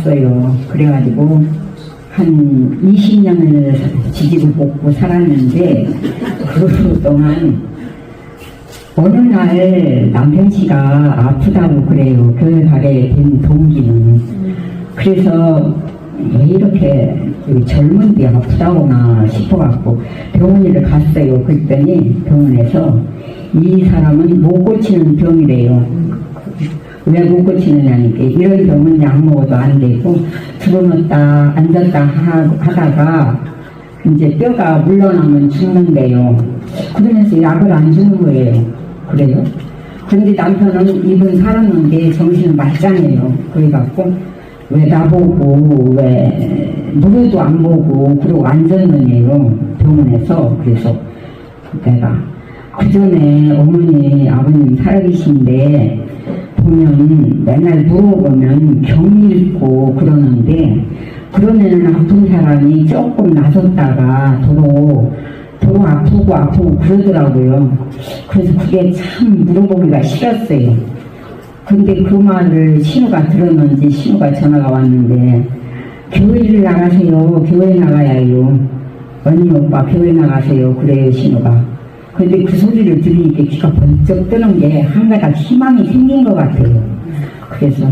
왔어요. 그래가지고 한 20년을 지지고 볶고 살았는데 그 동안 어느 날 남편 씨가 아프다고 그래요. 교회 가게 된 동기는. 그래서 왜 이렇게 그 젊은데 아프다고나 싶어갖고 병원을 갔어요. 그랬더니 병원에서 이 사람은 못 고치는 병이래요. 왜 못 고치느냐 니까 이런 병은 약 먹어도 안 되고 들어놓다 앉았다 하- 하다가 이제 뼈가 물러나면 죽는데요. 그러면서 약을 안 주는 거예요. 그래요? 근데 남편은 이분 살았는데 정신은 말짱해요. 그래갖고 왜 나보고 왜 누구도 안 보고 그러고 앉았느냐요 병원에서 그래서 내가 그 전에 어머니 아버님 살아계신데 보면 맨날 물어보면 병 잃고 그러는데 그러면은 아픈 사람이 조금 나섰다가 도로 도로 아프고 아프고 그러더라고요. 그래서 그게 참 물어보기가 싫었어요. 근데 그 말을 신우가 들었는지 신우가 전화가 왔는데 교회를 나가세요. 교회 나가야 해요. 언니 오빠 교회 나가세요. 그래요 신우가. 근데 그 소리를 들으니까 귀가 번쩍 뜨는 게 한가닥 희망이 생긴 것 같아요. 그래서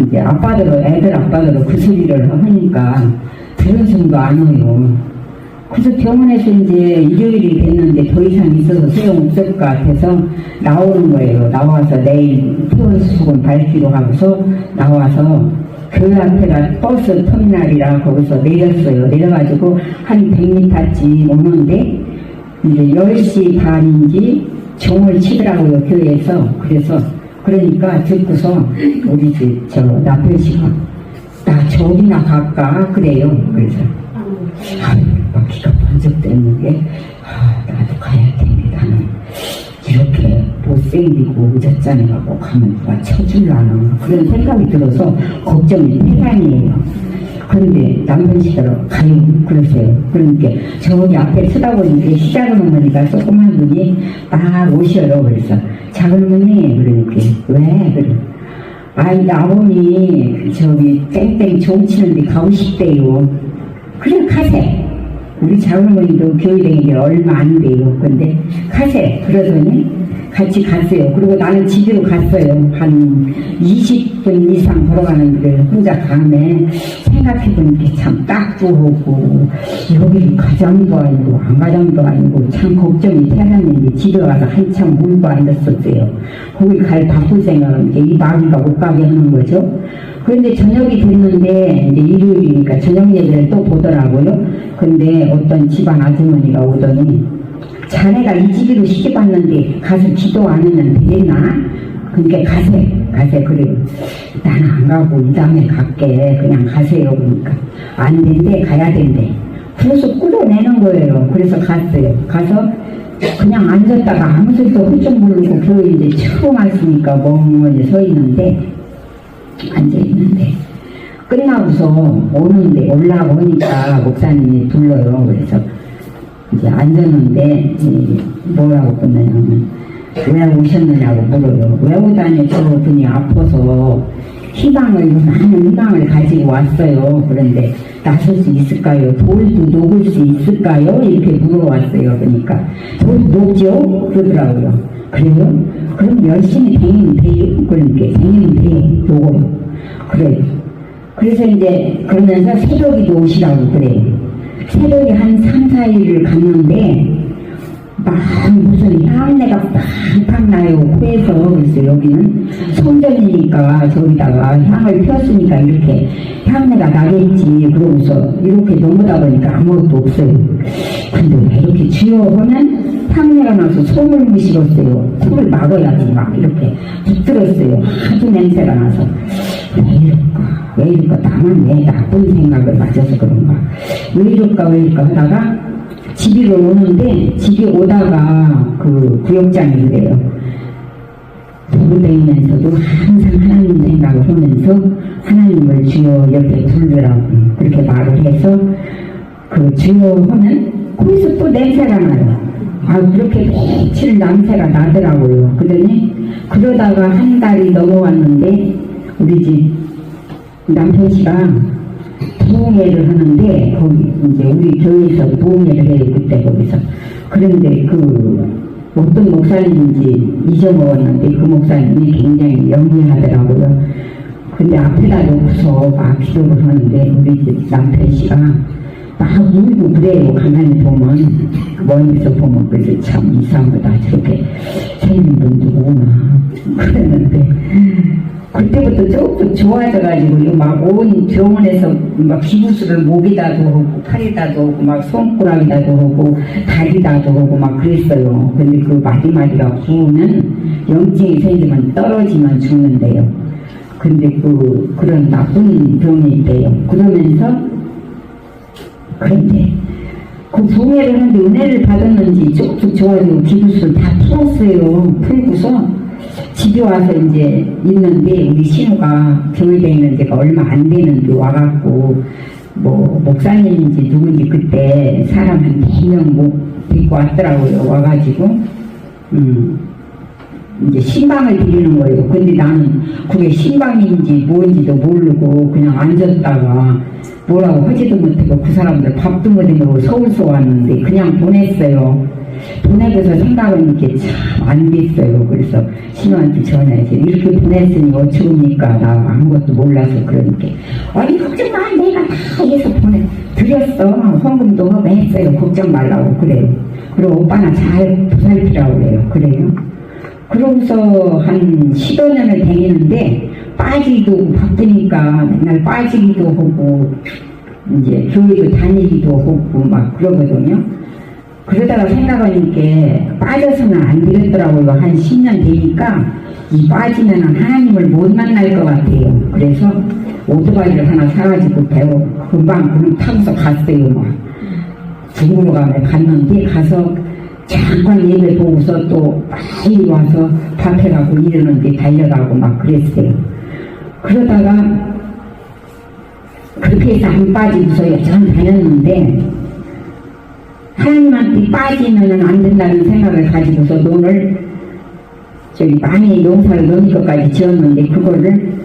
이제 아빠들, 애들 아빠들은 그 소리를 하니까 들은 숨도 안 와요. 그래서 병원에서 이제 일요일이 됐는데 더 이상 있어서 소용없을 것 같아서 나오는 거예요. 나와서 내일 퇴원수속은 밝기로 하고서 나와서 교회 앞에가 버스 터미널이라 거기서 내렸어요. 내려가지고 한 100m쯤 오는데 이제 10시 반인지 종을 치더라고요. 교회에서. 그래서 그러니까 듣고서 우리 집 저 남편 씨가 나 저기나 갈까 그래요. 그래서 막 기가 번쩍 게, 아, 나도 가야. 나는 이렇게 못생기고 의젓자네하고 가면 누가 쳐줄라나. 그런 생각이 들어서 걱정이 태산이에요. 그런데 남편 씨대로 가요. 그러세요. 그러니까 저기 앞에 쳐다보니까 시작은 어머니가 조그만 분이 딱 오셔요. 그래서 작은 어머니, 그러니까 왜? 그래. 아이, 아버님, 저기 땡땡 종 치는데 가고 싶대요. 그래 가세. 우리 작은어머니도 교회 다니게 얼마 안 돼요. 근데 가세. 그러더니 같이 갔어요. 그리고 나는 집으로 갔어요. 한 20분 이상 걸어가는 길을 혼자 가네. 생각해보니까 참 딱두하고 여기 가장도 아니고 안 가장도 아니고 참 걱정이 태어났는데 집에 와서 한참 울고 앉았었어요. 거기 갈 생각은 이제 이 마귀가 못 가게 하는 거죠. 그런데 저녁이 됐는데 이제 일요일이니까 저녁 예배를 또 보더라고요. 근데 어떤 집안 아주머니가 오더니 자네가 이 집으로 시집 왔는데 가서 기도 안 하면 되나? 그러니까 가세, 가세. 그래요. 나는 안 가고 이 다음에 갈게. 그냥 가세요. 그러니까. 안 된대, 가야 된대. 그래서 끌어내는 거예요. 그래서 갔어요. 가서 그냥 앉았다가 아무 소리도 훌쩍 모르고 교회 이제 처음 왔으니까 멍하니 서 있는데 앉아있는데 끝나고서 오는데 올라가고 하니까 목사님이 불러요. 그래서 이제 앉았는데 이 뭐라고 끝나냐면 왜 오셨느냐고 물어요. 왜 오다니 저 분이 아파서 희망을 많은 희망을 가지고 왔어요. 그런데 나설 수 있을까요? 돌도 녹을 수 있을까요? 이렇게 물어왔어요. 그러니까 돌 녹죠? 그러더라고요. 그래요? 그럼 열심히 다니면 돼요? 그러니까 다니면 돼. 녹어요. 그래요. 그래서 이제 그러면서 새벽에도 오시라고 그래요. 새벽에 한 3, 4일을 갔는데 막 무슨 향내가 팡팡 나요. 코에서 그래서 여기는 성전이니까 저기다가 향을 폈으니까 이렇게 향내가 나겠지 그러고서 이렇게 넘어다 보니까 아무것도 없어요. 근데 왜 이렇게 하면 향내가 나서 손을 무실었어요. 코를 막아야지 막 이렇게 붙들었어요. 아주 냄새가 나서. 왜 이럴까 왜 이럴까 나만 왜 나쁜 생각을 맞아서 그런가 왜 이럴까 왜 이럴까 하다가 집으로 오는데 집에 오다가 그 구역장이 그래요. 도로다니면서도 항상 하나님 생각을 하면서 하나님을 주여 옆에 부르라고 그렇게 말을 해서 그 주여 하면 거기서 또 냄새가 나요. 아, 그렇게 며칠 냄새가 나더라고요. 그러더니, 그러다가 한 달이 넘어왔는데, 우리 집 남편 씨가 부흥회를 하는데, 거기, 이제 우리 교회에서 부흥회를 해요, 그때 거기서. 그런데 그, 어떤 목사님인지 잊어먹었는데, 그 목사님이 굉장히 영리하더라고요. 근데 앞에다 놓고서 막 기도를 하는데, 우리 집 남편 씨가 막 울고 그래요. 가만히 보면 멀리서 보면 그래서 참 이상하다 저렇게 생긴 분 누구나 그랬는데 그때부터 조금 좋아져가지고 막온 병원에서 막 기부스를 목에다도 하고 팔에다도 하고 막 손가락에다도 하고 다리다도 하고 막 그랬어요. 근데 그 마디마디가 부으면 염증이 생기면 떨어지면 죽는데요. 근데 그 그런 나쁜 병이 있대요. 그러면서 그런데 그 부흥회를 하는데 은혜를 받았는지 쭉쭉 좋아지고 기부스를 다 풀었어요. 풀고서 집에 와서 이제 있는데 우리 신우가 교회 다니는 데가 얼마 안 되는데 와갖고 뭐 목사님인지 누군지 그때 사람 한 4명 뭐 데리고 왔더라고요. 와가지고 음 이제 신방을 드리는 거예요. 근데 나는 그게 신방인지 뭔지도 모르고 그냥 앉았다가 뭐라고 하지도 못하고 그 사람들 밥도 못 먹고 서울서 왔는데 그냥 보냈어요. 보내고서 생각은 이게 참 안 됐어요. 그래서 신우한테 전화해서 이렇게 보냈으니 어쩌니까 나 아무것도 몰라서 그러니까 아니 걱정 마 내가 다 해서 보내 드렸어 헌금도 하고 했어요. 걱정 말라고 그래요. 그리고 오빠나 잘 보살피라고 그래요. 그래요. 그러고서 한 10여 년을 다니는데 빠지기도 바쁘니까 맨날 빠지기도 하고 이제 교회도 다니기도 하고 막 그러거든요. 그러다가 생각하니까 빠져서는 안 되겠더라고요. 한 10년 되니까 이 빠지면 하나님을 못 만날 것 같아요. 그래서 오토바이를 하나 사가지고 배워 금방 그냥 타고서 갔어요. 막 중국으로 가면 갔는데 가서 잠깐 예배 보고서 또 빨리 와서 밭에 가고 이러는데 달려가고 막 그랬어요. 그러다가 그렇게 해서 안 빠지고서 여전 다녔는데 하나님한테 빠지면 안 된다는 생각을 가지고서 논을 저기 많이 농사를 넣을 것까지 지었는데 그거를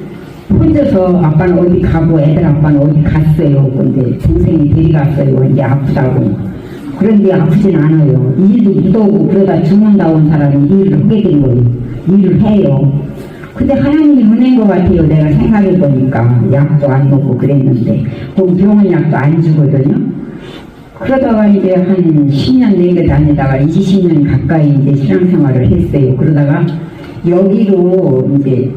혼자서 아빠는 어디 가고 애들 아빠는 어디 갔어요. 근데 동생이 데려갔어요. 이제 아프다고. 그런데 아프진 않아요. 일도 무더고 그러다 죽는다 온 사람이 일을 하게 된 거예요. 일을 해요. 근데 하나님이 은혜인 것 같아요. 내가 생각해 보니까 약도 안 먹고 그랬는데 거기 병원 약도 안 주거든요. 그러다가 이제 한 10년 내게 다니다가 20년 가까이 이제 신앙생활을 했어요. 그러다가 여기로 이제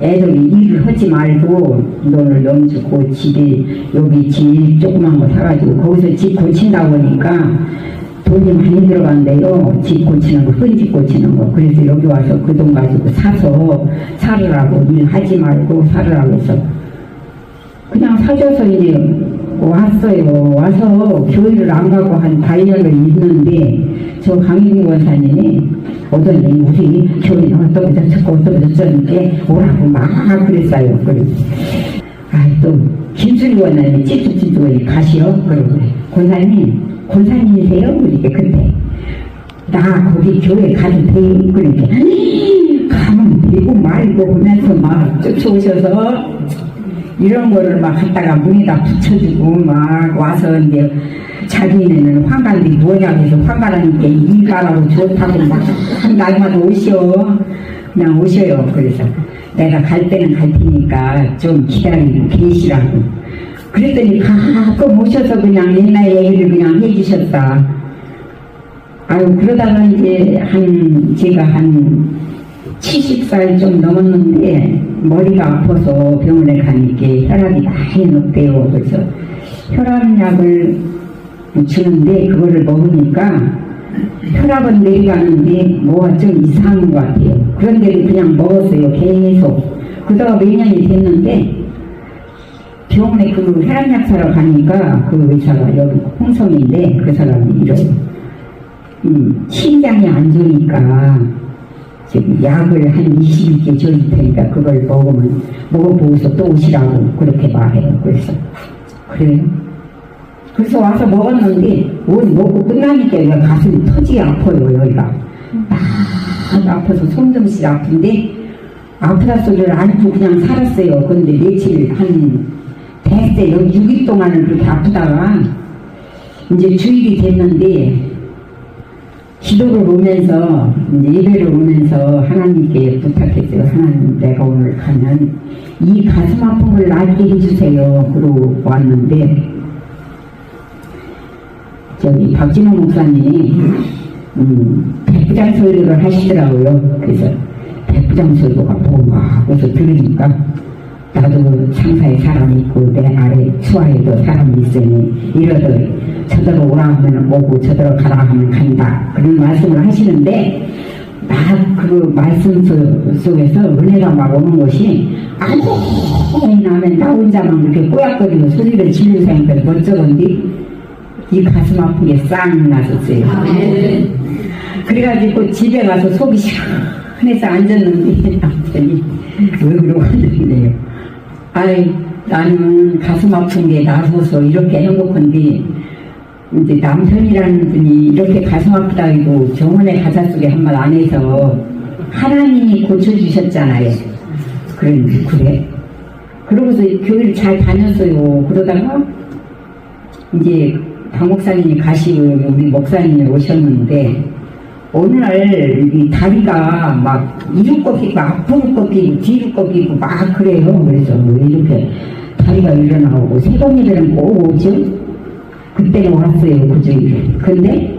애들이 일을 하지 말고 돈을 넘주고 집에 여기 집 조그만 거 사가지고 거기서 집 고친다고 하니까 돈이 많이 들어간대요. 집 고치는 거, 큰집 고치는 거. 그래서 여기 와서 그 돈 가지고 사서 살으라고 일하지 말고 살으라고 해서 그냥 사줘서 이제 왔어요. 와서 교회를 안 가고 한 반년을 있는데 저 강희경 원사님이 오더니 우리 교회는 어떻게 저쩌고 어떻게 저쩌는데 오라고 막 그랬어요. 그래서 아또 김순희 원사님이 찌뚝찌뚝 가시오. 그러고. 권사님 권사님이세요? 그러니까 그때 나 거기 교회 가도 돼? 그러니까 가면 되고 말고 하면서 막 쫓아오셔서 이런 거를 막 갖다가 문에다 붙여주고 막 와서 이제 자기네는 환관들이 뭐냐고 해서 환관하니까 일가라고 좋다고 막 날마다 오셔. 그냥 오셔요. 그래서 내가 갈 때는 갈 테니까 좀 기다리고 계시라고. 그랬더니 가끔 오셔서 그냥 옛날 얘기를 그냥 해주셨다. 아유 그러다가 이제 한 제가 한 70살 좀 넘었는데 머리가 아파서 병원에 가니까 혈압이 많이 높대요. 그래서 혈압약을 주는데 그거를 먹으니까 혈압은 내려가는데 뭐가 좀 이상한 것 같아요. 그런데 그냥 먹었어요. 계속. 그러다가 몇 년이 됐는데 병원에 그 혈압약 사러 가니까 그 의사가 여기 홍성인데 그 사람이 이래요. 음, 심장이 안 좋으니까 지금 약을 한 20일째 줘줄 테니까 그걸 먹으면 먹어보고서 또 오시라고 그렇게 말해요. 그래서 그래요. 그래서 와서 먹었는데 뭘 먹고 끝나니까 여기가 가슴이 터지게 아파요 여기가 막 아파서 손좀씩 아픈데 아프다 소리를 안고 그냥 살았어요 근데 며칠 한 여기 6일 동안은 그렇게 아프다가 이제 주일이 됐는데 기도를 오면서 예배를 오면서 하나님께 부탁했어요. 하나님 내가 오늘 가면 이 가슴 걸 낫게 해주세요. 그러고 왔는데 저기 박진호 목사님이 음, 백부장 설교를 하시더라고요. 그래서 백부장 설교가 뭔가 하고서 들으니까 나도 상사에 사람이 있고 내 아래 수하에도 사람이 있으니 이러들 저더러 오라 하면 오고 저더러 가라 하면 간다 그런 말씀을 하시는데 막그 말씀 속- 속에서 은혜가 막 오는 것이 아무 나면 나 혼자만 그렇게 꼬약거리고 소리를 지르니까 멋쩍은데 이 가슴 아픈 게 싹 나섰어요. 그래가지고 집에 가서 속이 시원해서 앉았는데 남편이 왜 그러고 앉았네요. 아이 나는 가슴 아픈 게 나서서 이렇게 행복한데 이제 남편이라는 분이 이렇게 가슴 아프다 해도 정원의 가사 속에 한 말 안 해서 하나님이 고쳐주셨잖아요. 그래, 그래. 그러고서 교회를 잘 다녔어요. 그러다가 이제 박 목사님이 가시고 우리 목사님이 오셨는데 어느 날 이 다리가 막 이륙 꺾이고 앞으로 꺾이고 뒤로 꺾이고 막 그래요. 그래서 왜 이렇게 다리가 일어나오고 새벽에는 꼭 오죠? 그때는 왔어요. 그 주일에. 근데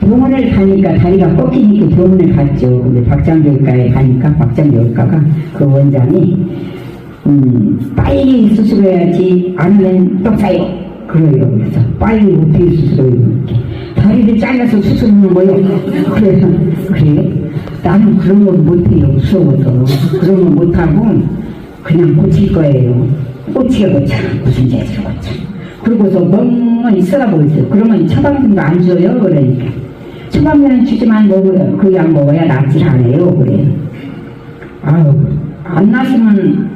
병원을 가니까 다리가 꺾이니까 병원을 갔죠. 근데 박장교육과에 가니까 박장교육과가 그 원장이 음, 빨리 수술해야지 안 하면 떡 사요. 그래요. 그래서 빨리 어떻게 수술해요. 이렇게. 다리를 잘라서 수술하는 거요. 그래서 그래. 나는 그런 건 못해요. 무서워서. 그런 건 못하고 그냥 고칠 거예요. 고치게 고쳐. 무슨 재질 고쳐. 그러고서 멍하니 쓰다보고 있어요. 그러면 처방전도 안 줘요. 그러니까. 처방전은 주지만 먹어요. 그 약 먹어야 낫질 않아요. 그래요. 아유, 안 나시면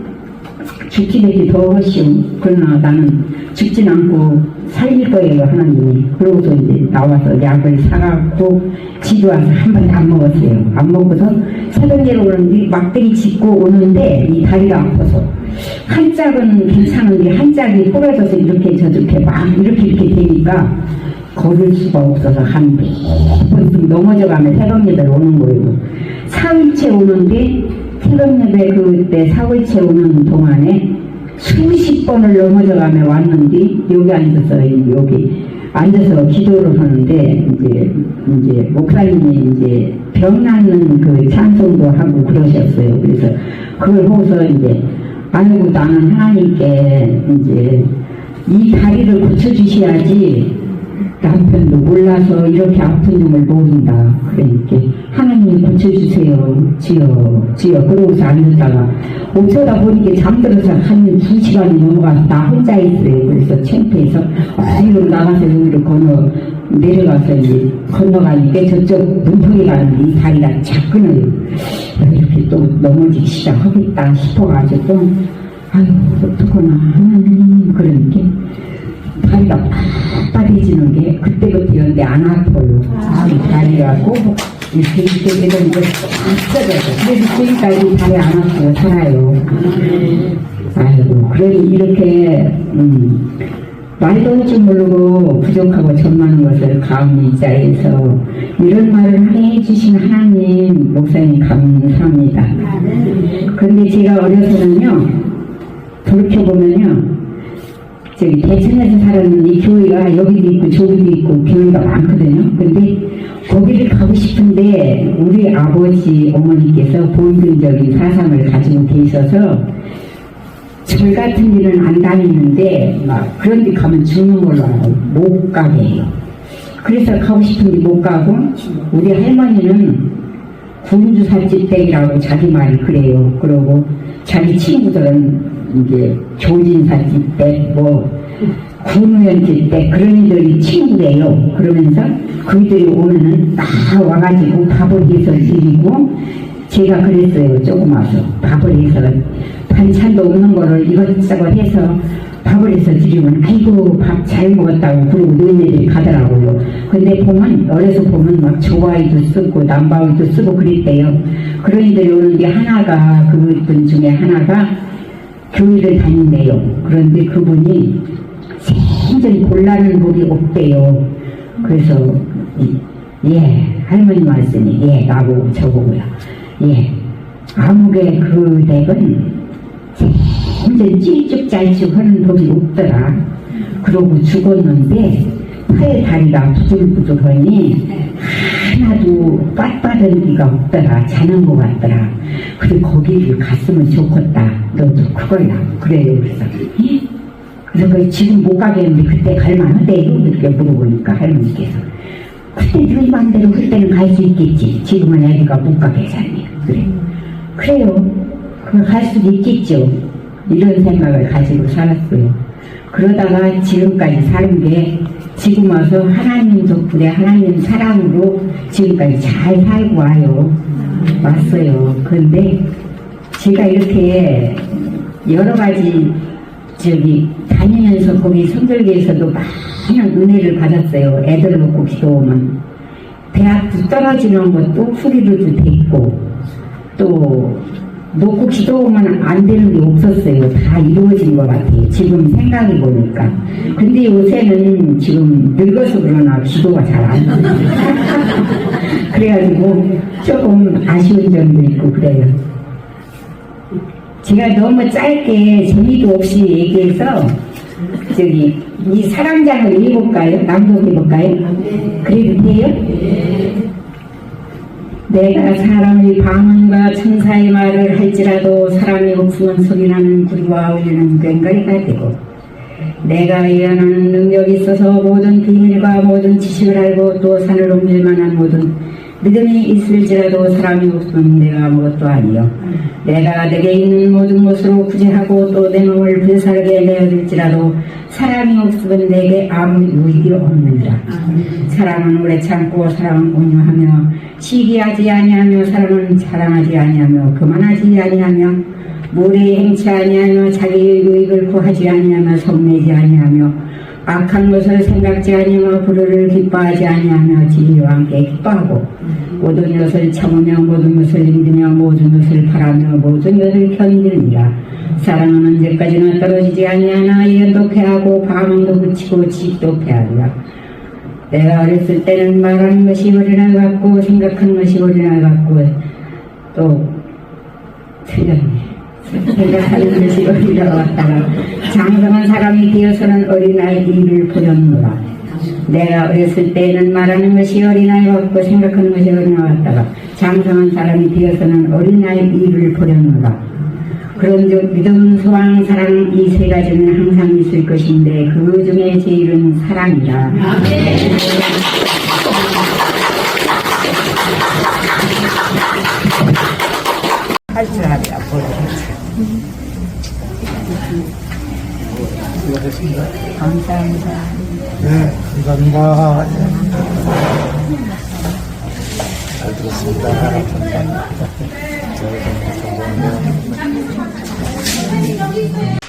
죽기 되기 더 훨씬 그러나 나는 죽진 않고 살릴 거예요 하나님이 그러고서 이제 나와서 약을 사갖고 집에 와서 한 번도 안 먹었어요. 안 먹고서 새벽에 오는데 막대기 짚고 오는데 이 다리가 아파서 한 짝은 괜찮은데 한 짝이 부러져서 이렇게 저렇게 막 이렇게 이렇게 되니까 걸을 수가 없어서 한 번씩 넘어져가면 새벽 예배 오는 거예요. 사흘째 오는데 새벽 예배 그때 사흘째 오는 동안에 수십 번을 넘어져가며 왔는데 여기 앉아서 여기 앉아서 기도를 하는데 이제 이제 목사님이 이제 병 낫는 그 찬송도 하고 그러셨어요. 그래서 그걸 보고서 이제 아이고 나는 하나님께 이제 이 다리를 고쳐주셔야지 남편도 몰라서 이렇게 아픈 점을 모른다. 그러니까 하나님이 고쳐주세요. 지어, 지어. 그러고서 앉았다가 어쩌다 보니까 잠들어서 한 두 시간이 넘어가서 나 혼자 있어요. 그래서 창피해서 어디로 나가서 여기로 건너 내려가서 이제 건너가니까 저쪽 눈통에 가는데 이 다리가 착 끊어요. 이렇게 또 넘어지기 시작하겠다 싶어가지고 또 아유 어떡하나 하나님 그러니까 다리가 빳빳해지는 게 그때부터였는데 안 아파요. 아, 이 다리가 꼭 이렇게 이렇게 되는 거 빡쳐져서 그래서 지금까지 다리 안 아파요. 살아요. 아이고 그래도 이렇게 음, 말도 할 줄 모르고 부족하고 전망하는 것을 감히 이 자리에서 이런 말을 해주신 하나님 목사님 감사합니다. 그런데 제가 어려서는요 돌이켜보면요 저기 대천에서 살았는 이 교회가 여기도 있고 저기도 있고 교회가 많거든요. 근데 거기를 가고 싶은데 우리 아버지 어머니께서 본능적인 사상을 가지고 계셔서 절 같은 일은 안 다니는데 막 그런 데 가면 죽는 걸로 알고 못 가게 해요. 그래서 가고 싶은데 못 가고 우리 할머니는 군주 살집댁이라고 자기 말이 그래요. 그러고 자기 친구들은 이제 조진 살집댁 뭐 군우연집댁 그런 이들이 친구래요. 그러면서 그들이 오면은 다 와가지고 밥을 해서 드리고 제가 그랬어요. 조금 와서 밥을 해서 반찬도 없는 거를 이것저것 해서 밥을 해서 드리면 아이고 밥 잘 먹었다고 그러고 너희들이 가더라고요. 근데 보면 어려서 보면 막 조아이도 쓰고 남바위도 쓰고 그랬대요. 그런 이들이 오는데 하나가 그분 중에 하나가 교회를 다닌대요. 그런데 그분이 생전 곤란한 법이 없대요. 그래서 이- 예 할머니 말씀이 예 나고 저보고요. 예 아무개 그 댁은 생전 찔쭉짤쭉 하는 법이 없더라. 그러고 죽었는데 팔 다리가 부들부들하니 하나도 빳빳한 기가 없더라. 자는 것 같더라. 그래 거기를 갔으면 좋겠다. 너도 그걸라. 그래요. 그래서 예? 그래서 그 지금 못 가겠는데 그때 갈 만하대요. 이렇게 물어보니까 할머니께서 그때 너희 맘대로 그때는 갈 수 있겠지. 지금은 애기가 못 가게 살네. 그래. 그래요. 그갈 수도 있겠죠. 이런 생각을 가지고 살았어요. 그러다가 지금까지 사는 게 지금 와서 하나님 덕분에 하나님 사랑으로 지금까지 잘 살고 와요. 왔어요. 그런데 제가 이렇게 여러 가지 저기 다니면서 거기 성결교에서도 많은 은혜를 받았어요. 애들 놓고 기도오면 대학도 떨어지는 것도 후기로도 됐고 또 놓고 기도하면 안 되는 게 없었어요. 다 이루어진 것 같아요. 지금 생각해 보니까. 근데 요새는 지금 늙어서 그러나 기도가 잘 안 돼요. 그래가지고 조금 아쉬운 점도 있고 그래요. 제가 너무 짧게 재미도 없이 얘기해서 저기 이 사랑장을 읽어볼까요? 낭독해볼까요? 그래도 돼요? 내가 사람의 방언과 천사의 말을 할지라도 사람이 없으면 소리나는 구리와 울리는 꽹과리가 되고 내가 예언하는 능력이 있어서 모든 비밀과 모든 지식을 알고 또 산을 옮길 만한 모든 믿음이 있을지라도 사람이 없으면 내가 아무것도 아니요. 내가 내게 있는 모든 것으로 구제하고 또 내 몸을 불살게 내어줄지라도 사람이 없으면 내게 아무 유익이 없느니라. 사람은 오래 참고 사람은 온유하며 시기하지 아니하며 사람은 자랑하지 아니하며 그만하지 아니하며 무례 행치 아니하며 자기의 유익을 구하지 아니하며 성내지 아니하며 악한 것을 생각지 아니하며 불의를 기뻐하지 아니하며 진리와 함께 기뻐하고 모든 것을 참으며 모든 것을 힘들며 모든 것을 바라며 모든 것을 견디느니라. 사랑은 언제까지나 떨어지지 아니하나 예언도 패하고 방언도 그치고 지식도 패하리라. 내가 어렸을 때는 말하는 것이 어린아이 같고 생각하는 것이 어린아이 같고 또 틀렸네. 생각하는 것이 어린아이 같다가 장성한 사람이 되어서는 어린아이 일을 보였노라. 내가 어렸을 때는 말하는 것이 어린아이 같고 생각하는 것이 어린아이 같다가 장성한 사람이 되어서는 어린아이 일을 보였노라. 그런즉 믿음, 소망, 사랑 이 세 가지는 항상 있을 것인데 그 중에 제일은 사랑이라. 할 줄 알아야 수고하셨습니다. 감사합니다. 네, 감사합니다. 잘 들었습니다. 감사합니다.